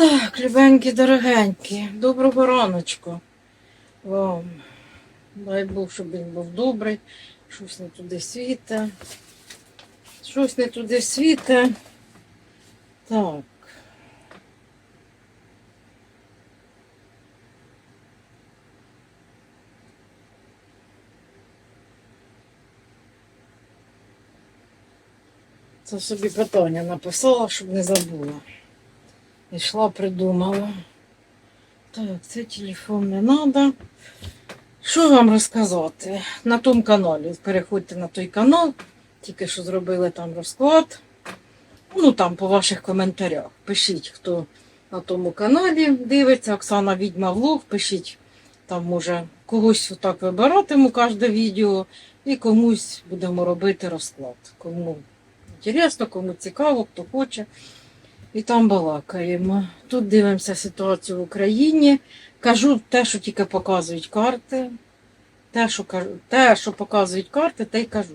Так, любенькі, дорогенькі, доброго раночку вам. Дай Бог, щоб він був добрий. Щось не туди світе. Щось не туди світе. Так. Це собі питання написала, щоб не забула. Ішла, придумала. Так, це телефон не треба. Що вам розказати? На тому каналі. Переходьте на той канал. Тільки що зробили там розклад. Ну там по ваших коментарях. Пишіть, хто на тому каналі дивиться. Оксана Відьма Влог. Пишіть, там може когось отак вибиратиму кожне відео. І комусь будемо робити розклад. Кому інтересно, кому цікаво, хто хоче. І там балакаємо. Тут дивимося ситуацію в Україні. Кажу те, що тільки показують карти. Те, що, те, що показують карти, те й кажу.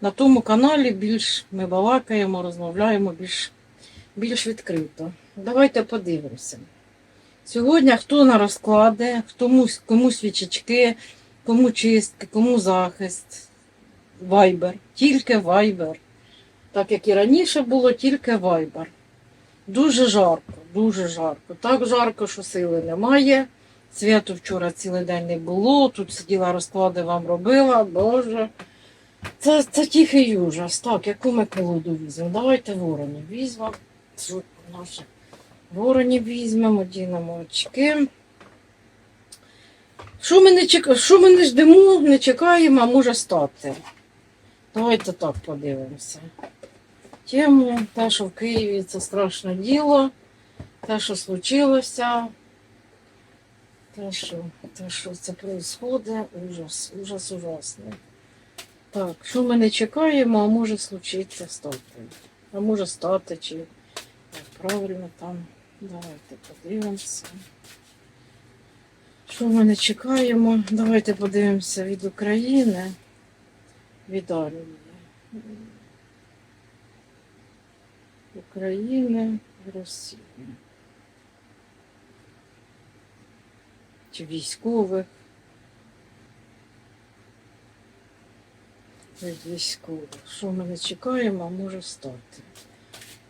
На тому каналі більш ми балакаємо, розмовляємо більш, більш відкрито. Давайте подивимося. Сьогодні хто на розклади, комусь, кому свічечки, кому чистки, кому захист. Вайбер. Тільки вайбер. Так як і раніше було, тільки вайбер. Дуже жарко, дуже жарко. Так жарко, що сили немає. Святу вчора цілий день не було. Тут сиділа розклади вам робила. Боже. Це, це тихий ужас. Так, яку ми колоду візьмемо? Давайте воронів візьмемо. Що наше? Воронів візьмемо, дінемо очки. Що ми, не чек... що ми не ждемо, не чекаємо, а може стати. Давайте так подивимося тему, те, що в Києві це страшне діло, те, що случилося, те, що, те, що це відбувається, ужас, ужас ужасний. Так, що ми не чекаємо, а може случитися стати. А може стати, чи правильно там. Давайте подивимося. Що ми не чекаємо? Давайте подивимося від України, від армії. України і Росії. Чи військових. Військових. Що ми не чекаємо, а може стати.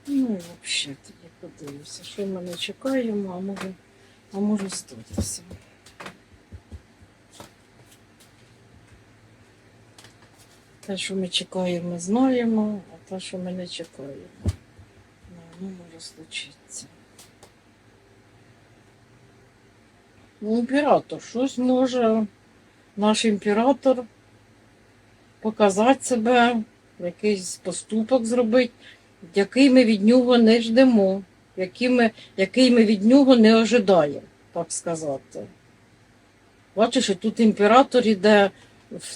Ну і взагалі тоді подивимося, що ми не чекаємо, а може, а може статися. Те, що ми чекаємо, ми знаємо, а те, що ми не чекаємо. Може случитися. Ну, імператор, щось може наш імператор показати себе, якийсь поступок зробити, який ми від нього не ждемо, який ми, який ми від нього не ожидаємо, так сказати. Бачиш, тут імператор іде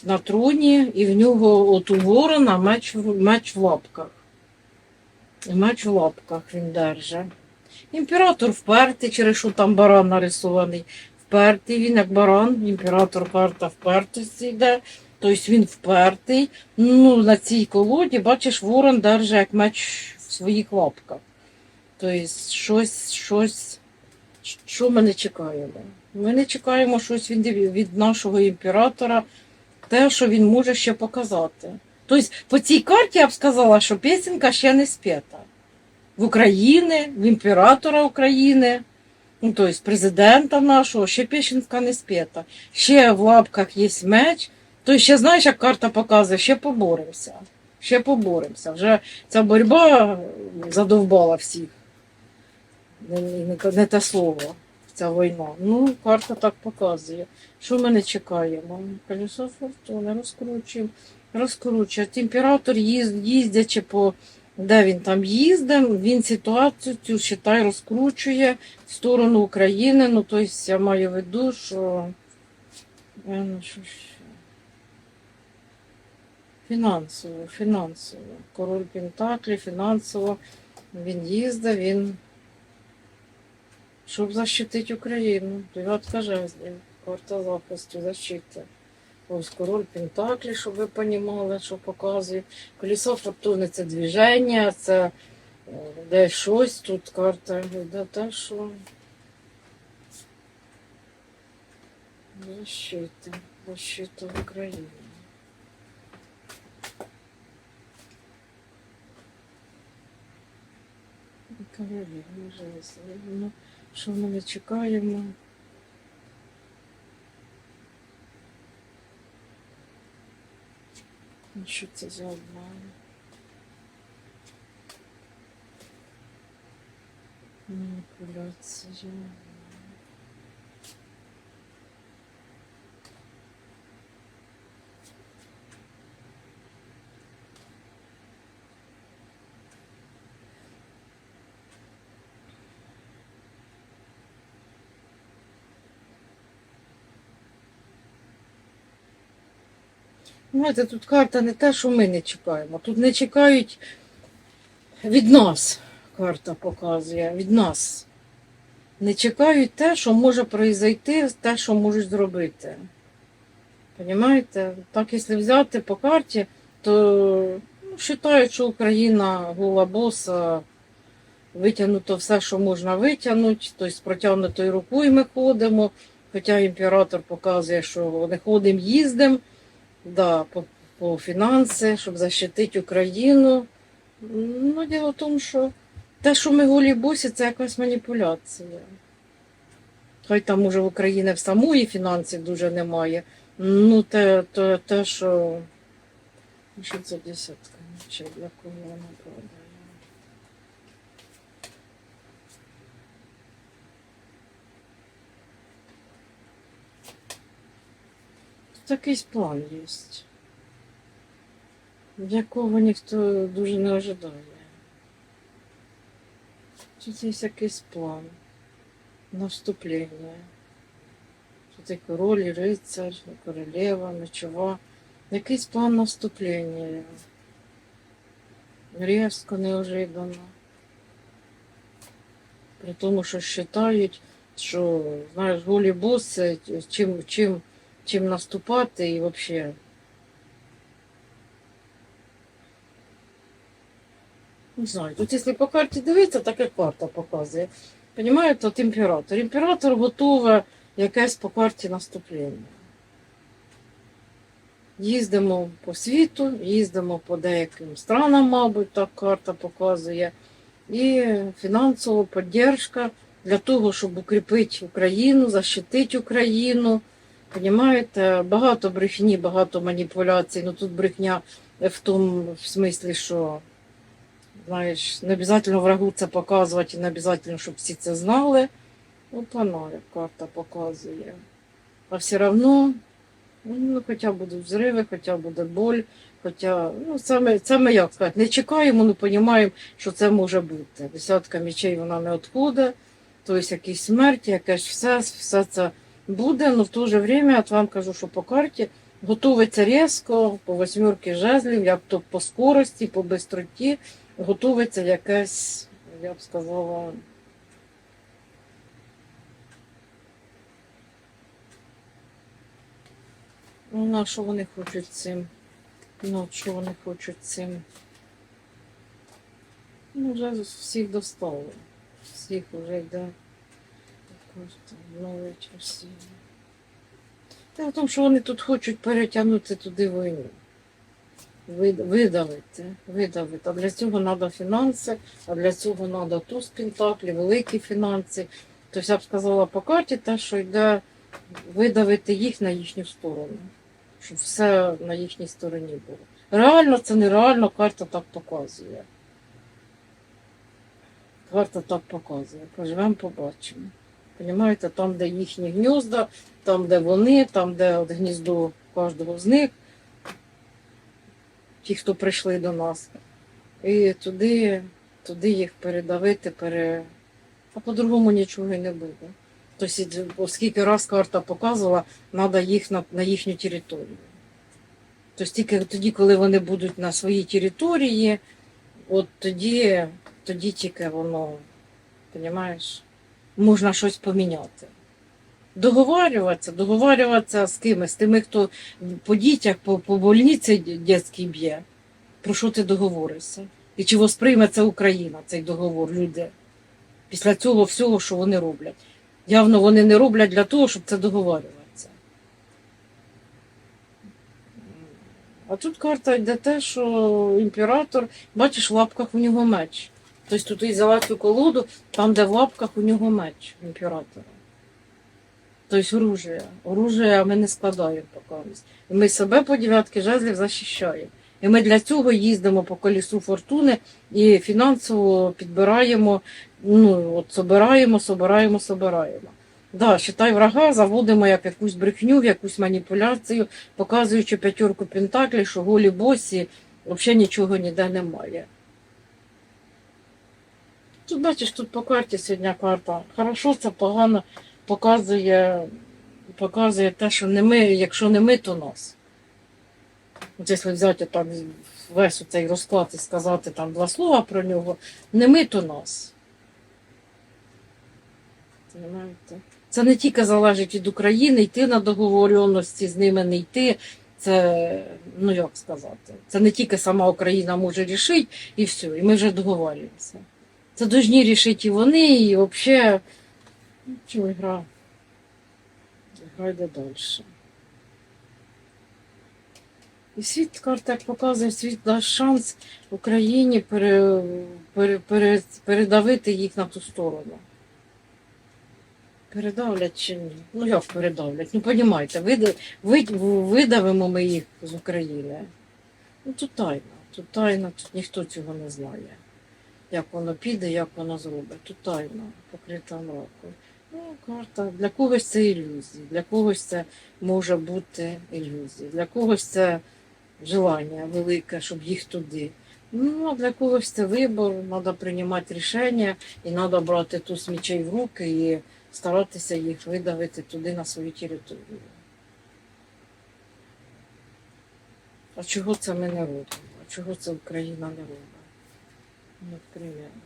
на троні, і в нього от у ворона меч, меч в лапках. Меч в лапках він держить. Імператор впертий, через що там баран нарисований. Впертий він як баран, імператор карта впертості йде. Тобто він впертий. Ну, на цій колоді, бачиш, ворон держить як меч в своїх лапках. Тобто щось, щось, що ми не чекаємо? Ми не чекаємо щось від нашого імператора, те, що він може ще показати. Тобто по цій карті я б сказала, що пісенька ще не спета. В Україні, в імператора України, ну, тобто президента нашого, ще пісенька не спета. Ще в лапках є меч. Тобто ще знаєш, як карта показує, ще поборемося. Ще поборемося. Вже ця боротьба задовбала всіх. Не, не, не те слово, ця війна. Ну, карта так показує. Що ми не чекаємо? Колесо фортуни розкручуємо розкручує. Імператор їзд, їздячи по де він там їздив, він ситуацію цю считай, розкручує в сторону України. Ну, тобто я маю в виду, що, е, ну, фінансово, фінансово. Король Пентаклі, фінансово. Він їздив, він щоб захистити Україну. Дев'ятка жезлів, карта захисту, защити. Ось король Пентаклі, щоб ви розуміли, що показує. Колесо фортуни це движення, це де щось, тут карта йде те, що защита, защита України. Королева жезлів. Ну, що ми не чекаємо? Що це за обман? Маніпуляція. Знаєте, тут карта не те, що ми не чекаємо. Тут не чекають від нас. Карта показує від нас. Не чекають те, що може произойти, те, що можуть зробити. Понімаєте? Так, якщо взяти по карті, то ну, вважають, що Україна гола боса, витягнуто все, що можна витягнути, тобто з протягнутою рукою ми ходимо. Хоча імператор показує, що не ходимо, їздимо да, по, по фінанси, щоб захистити Україну. Ну, діло в тому, що те, що ми голі босі, це якась маніпуляція. Хай там може в Україні в самої фінансів дуже немає. Ну, те, те, те що. Що це десятка? Чи для кого вона падає? Якийсь план є, якого ніхто дуже не ожидає. Тут є якийсь план наступлення. Тут і король, і рицар, королева, мечова. Якийсь план наступлення. Різко, неожиданно. При тому, що вважають, що знаєш, голі боси, чим, чим, чим наступати і взагалі. Не знаю, тут якщо по карті дивитися, так як карта показує. Понимаєте, от імператор. Імператор готове якесь по карті наступлення. Їздимо по світу, їздимо по деяким странам, мабуть, так карта показує. І фінансова підтримка для того, щоб укріпити Україну, захистити Україну. Понімаєте, багато брехні, багато маніпуляцій. Ну тут брехня в тому в смислі, що знаєш, не обов'язково врагу це показувати, не обов'язково, щоб всі це знали. От вона, як карта показує. А все одно, ну, хоча будуть взриви, хоча буде боль, хоча, ну, це ми, як сказати, не чекаємо, ну розуміємо, що це може бути. Десятка мечей вона не відходить, тобто якісь смерті, якесь все, все це буде, але в то же время, от вам кажу, що по карті готується різко, по восьмерки жезлів, як то по скорості, по бистроті, готується якесь, я б сказала, Ну, на що вони хочуть цим? Ну, що вони хочуть цим? Ну, вже всіх достали. Всіх вже йде карта нове часів. Та в тому, що вони тут хочуть перетягнути туди війну. Видавити, видавити. А для цього треба фінанси, а для цього треба туз пентаклі, великі фінанси. Тобто я б сказала по карті те, що йде видавити їх на їхню сторону. Щоб все на їхній стороні було. Реально це нереально, карта так показує. Карта так показує. Поживемо, побачимо. Понімаєте, там, де їхні гнізда, там, де вони, там, де от гніздо кожного з них, ті, хто прийшли до нас. І туди, туди їх передавити, пере... а по-другому нічого і не буде. Тобто, оскільки раз карта показувала, треба їх на, на їхню територію. Тобто тільки тоді, коли вони будуть на своїй території, от тоді, тоді тільки воно, розумієш, можна щось поміняти. Договарюватися, договарюватися з кимось, з тими, хто по дітях, по, по больниці дитячій б'є. Про що ти договоришся? І чи восприйме це Україна, цей договор, люди, після цього всього, що вони роблять. Явно вони не роблять для того, щоб це договорюватися. А тут карта йде те, що імператор, бачиш, в лапках у нього меч. Тобто тут і взяла цю колоду, там, де в лапках у нього меч імператора. Тобто оружие. Оружие ми не складаємо поки. І ми себе по дев'ятки жезлів захищаємо. І ми для цього їздимо по колісу фортуни і фінансово підбираємо, ну, от собираємо, собираємо, собираємо. Да, считай врага, заводимо як якусь брехню, в якусь маніпуляцію, показуючи п'ятерку пентаклів, що голі босі, взагалі нічого ніде немає. Тут бачиш, тут по карті сьогодні карта. Хорошо, це погано показує, показує те, що не ми, якщо не ми, то нас. От якщо взяти так весь цей розклад і сказати там два слова про нього, не ми, то нас. Це не тільки залежить від України, йти на договоренності з ними не йти. Це, ну як сказати, це не тільки сама Україна може рішити і все, і ми вже договорюємося. Це повинні рішити і вони, і взагалі, чому гра? Гра йде далі. І світ карта як показує, світ дасть шанс Україні пере, пере, пере, передавити їх на ту сторону. Передавлять чи ні? Ну як передавлять? Ну розумієте, вида, вид, видавимо ми їх з України. Ну тут тайна, тут тайна, тут ніхто цього не знає. Як воно піде, як воно зробить. Тайна, покрита мраком. Ну, карта. Для когось це ілюзії, для когось це може бути ілюзії, для когось це желання велике, щоб їх туди. Ну, а для когось це вибор, треба приймати рішення і треба брати туз мічей в руки і старатися їх видавити туди на свою територію. А чого це ми не робимо? А чого це Україна не робить? Ну, примерно.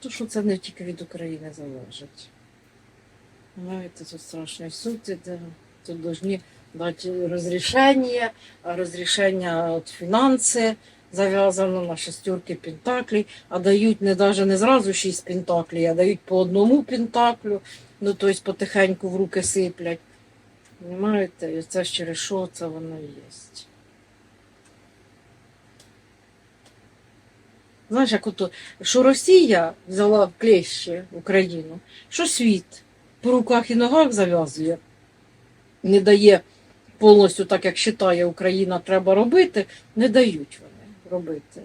То, що це не тільки від України залежить. Знаєте, тут страшний суд іде, тут повинні дати розрішення, а розрішення от фінанси зав'язано на шестерки пентаклей, а дають не навіть не зразу шість пентаклей, а дають по одному пентаклю, ну тобто потихеньку в руки сиплять. Понимаєте? І це ж через що це воно є. Знаєш, як ото, що Росія взяла в клещі Україну, що світ по руках і ногах зав'язує, не дає повністю так, як вважає Україна, треба робити, не дають вони робити.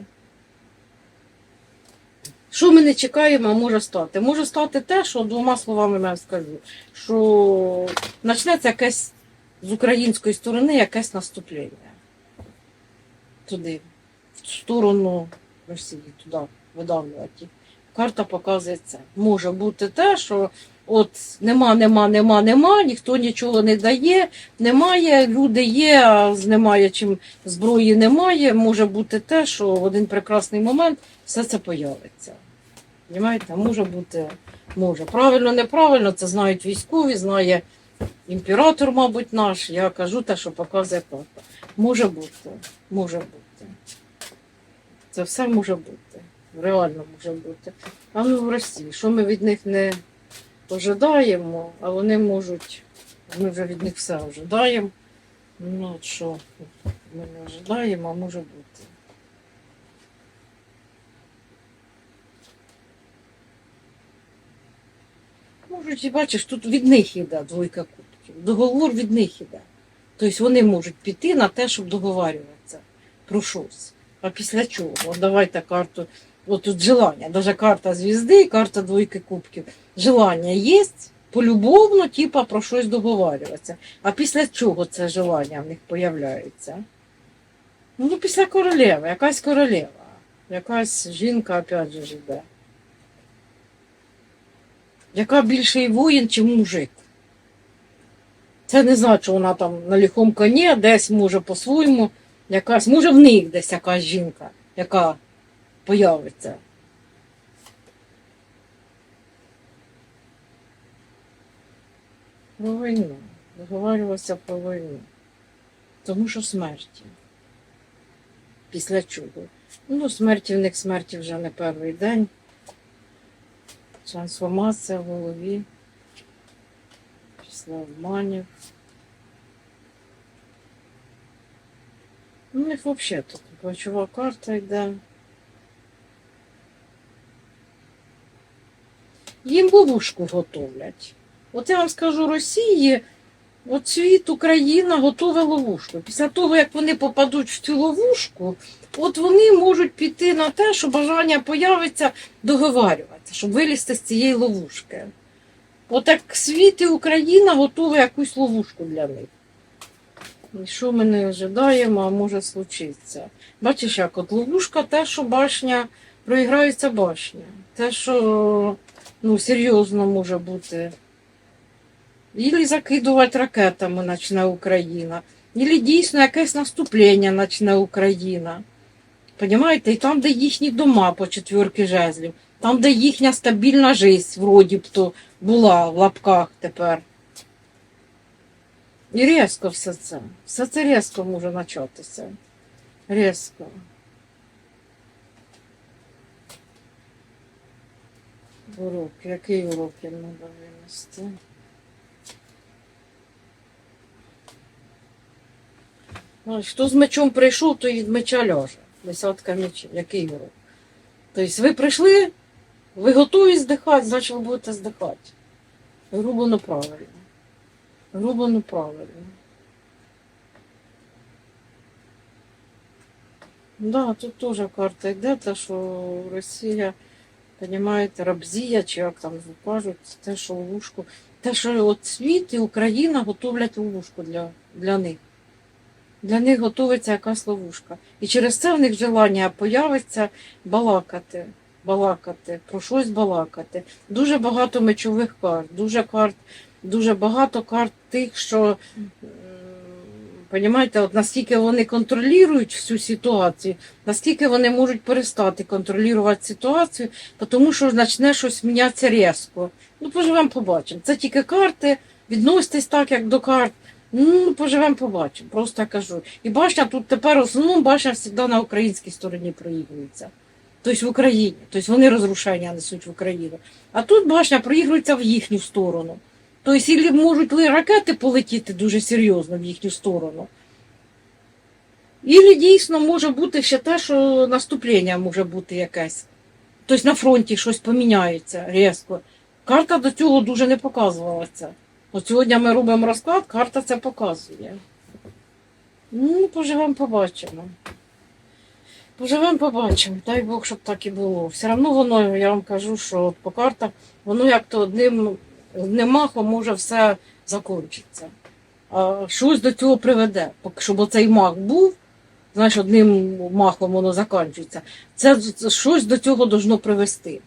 Що ми не чекаємо, а може стати? Може стати те, що двома словами я скажу, що почнеться якесь з української сторони якесь наступлення туди, в сторону Росії, туди видавлювати. Карта показує це. Може бути те, що от нема, нема, нема, нема, ніхто нічого не дає, немає, люди є, а немає чим зброї немає. Може бути те, що в один прекрасний момент все це появиться. Понимаєте? Може бути, може. Правильно, неправильно, це знають військові, знає імператор, мабуть, наш. Я кажу те, що показує карта. Може бути, може бути. Це все може бути. Реально може бути. А ми в Росії, що ми від них не ожидаємо, а вони можуть, ми вже від них все ожидаємо. Ну, от що ми не ожидаємо, а може бути. Можуть, і бачиш, тут від них іде двойка кубків. Договор від них іде. Тобто вони можуть піти на те, щоб договарюватися про щось. А після чого? Давайте карту. От тут желання, навіть карта звізди і карта двойки кубків. Желання є, полюбовно, типа про щось договарюватися. А після чого це желання в них появляється? Ну, після королеви, якась королева, якась жінка, опять же, ж іде. Яка більший воїн, чи мужик? Це не значить, що вона там на ліхом коні, десь може по-своєму, якась, може в них десь якась жінка, яка появиться. Про війну. Договарювався про війну. Тому що смерті. після чого. Ну, смерті в них смерті вже не перший день. Трансформація в голові. Після обманів. У них взагалі тут плачова карта йде. Їм ловушку готовлять. От я вам скажу, Росії, от світ, Україна готове ловушку. Після того, як вони попадуть в цю ловушку, от вони можуть піти на те, що бажання появиться договарюватися, щоб вилізти з цієї ловушки. От світ і Україна готові якусь ловушку для них. Що не ожидаємо, а може случитися. Бачиш, як от ловушка, те, що башня, проіграється башня. Те, що ну, серйозно може бути. Ілі закидувати ракетами почне Україна, ілі дійсно якесь наступлення почне Україна. Понімаєте? І там, де їхні дома по четвірки жезлів, там, де їхня стабільна життя, вроді б то була в лапках тепер. І різко все це. Все це різко може початися. Різко. Урок. Який урок їм треба винести? Ну, хто з мечом прийшов, то і меча ляже. Десятка мечів. Який урок? Тобто ви прийшли, ви готові здихати, значить ви будете здихати. Грубо неправильно. Грубо неправильно. Да, тут теж карта йде, те, що Росія, розумієте, рабзія, чи як там кажуть, те, що ловушку. Те, що от світ і Україна готовлять ловушку для, для них. Для них готується якась ловушка. І через це в них желання появиться балакати, балакати, про щось балакати. Дуже багато мечових карт, дуже карт, дуже багато карт тих, що Понімаєте, от наскільки вони контролюють всю ситуацію, наскільки вони можуть перестати контролювати ситуацію, тому що почне щось мінятися різко. Ну, поживемо, побачимо. Це тільки карти, відноситесь так, як до карт. Ну, поживемо, побачимо. Просто я кажу. І башня тут тепер основному башня завжди на українській стороні проігрується. Тобто в Україні. Тобто вони розрушення несуть в Україну. А тут башня проігрується в їхню сторону. Тобто, і можуть ли ракети полетіти дуже серйозно в їхню сторону. Ілі дійсно може бути ще те, що наступлення може бути якесь. Тобто на фронті щось поміняється різко. Карта до цього дуже не показувалася. От сьогодні ми робимо розклад, карта це показує. Ну, поживемо, побачимо. Поживемо, побачимо. Дай Бог, щоб так і було. Все одно воно, я вам кажу, що по картах, воно як-то одним, одним махом може все закінчитися. А щось до цього приведе. Щоб оцей мах був, знаєш, одним махом воно закінчується. Це, це щось до цього должно привести.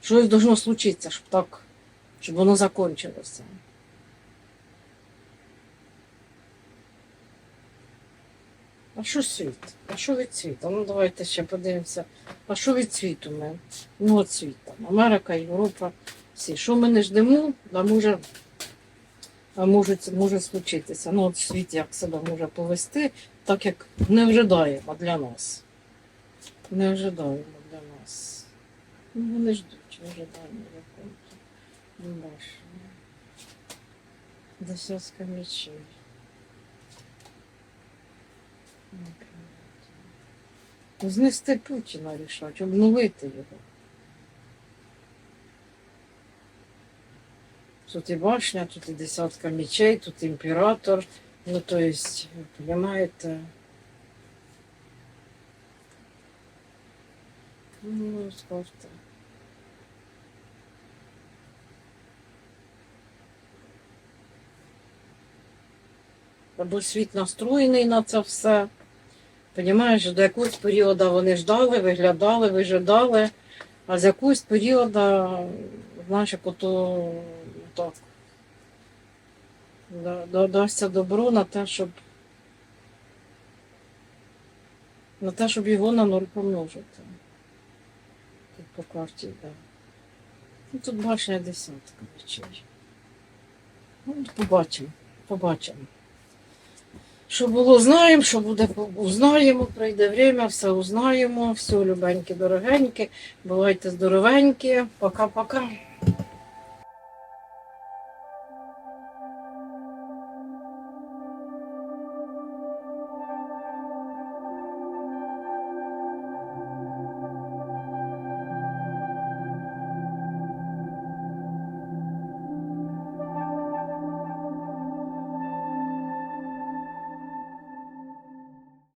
Щось должно случитися, щоб так, щоб воно закінчилося. А що світ? А що від світу? Ну давайте ще подивимося. А що від світу ми? Ну от світ там. Америка, Європа, всі. Що ми не ждемо, а може, а може, може случитися. Ну от світ як себе може повести, так як не вжидаємо для нас. Не вжидаємо для нас. Ну, вони ждуть, ожидаємо якого-то. Не бачимо. Десятка мечей. Знести Путіна рішать, обновити його. Тут і башня, тут і десятка мечей, тут імператор. Ну, то есть, понимаете. Ну, скажете. Або світ настроєний на це все. Понімаєш, до якогось періоду вони ждали, виглядали, вижидали, а з якогось періоду, знаєш, як ото да- дасться добро на те, щоб на те, щоб його на нуль помножити. Тут по карті, так. Да. Ну, тут башня десятка вечері. Ну, побачимо, побачимо. Що було, знаємо, що буде, узнаємо, прийде время, все узнаємо. Все, любенькі, дорогенькі. Бувайте здоровенькі. Пока-пока.